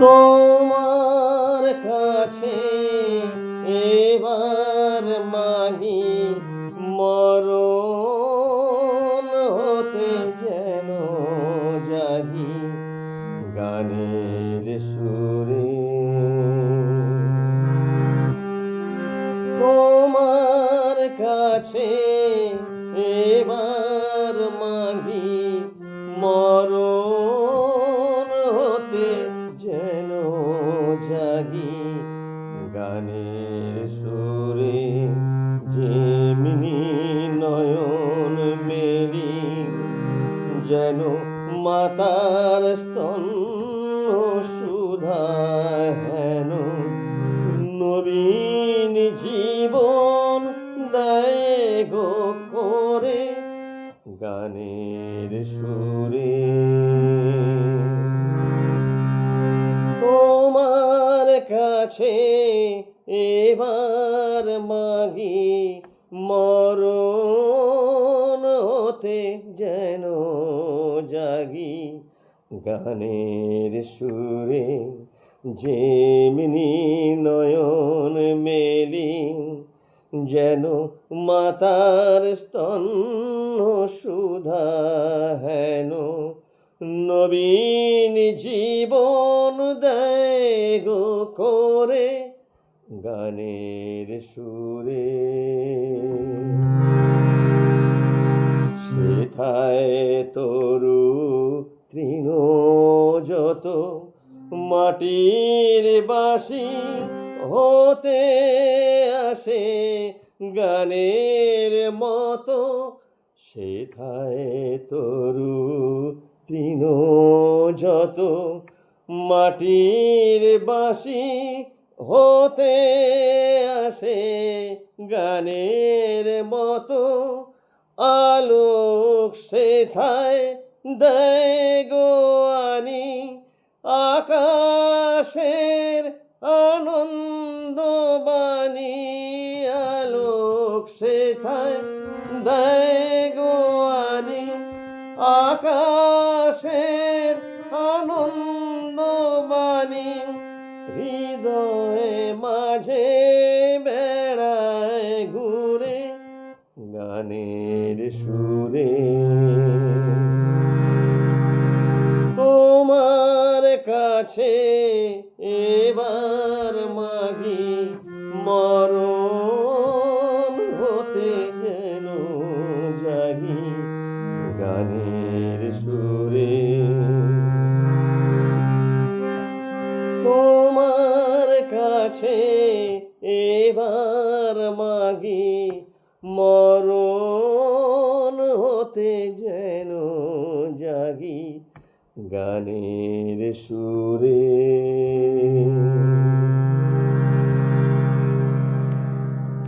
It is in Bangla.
তোমার কাছে এবার মাগি মরণ হতে যেন জাগি গানের সুরে। তোমার কাছে এবার যেন মাতার স্তন সুধা নবীন জীবন দেয় করে গানের সুরে। তোমার কাছে এবার মাগি হতে যেন জাগি গানের সুরে যেমনি নয়ন মেলি যেন মাতার স্তন সুধা হেন। নবীন জীবন দেয় করে গানের সুরে। সেথায় তরু তৃণ যত? মাটির বাসি হতে আসে গানের মতো। সেথায় তরু তৃণ যত? মাটির বাসি হতে আসে গানের মতো। আলোক সেথায় দেয় আনি, আকাশের আনন্দ বাণী আলোক সেথায় দেয় আনি, আকাশের আনন্দ বাণী হৃদয়ে মাঝে গানের সুরে। তোমার কাছে এবার মাগি মরণ হতে যেন জাগি গানের সুরে? তোমার কাছে এবার গানের সুরে।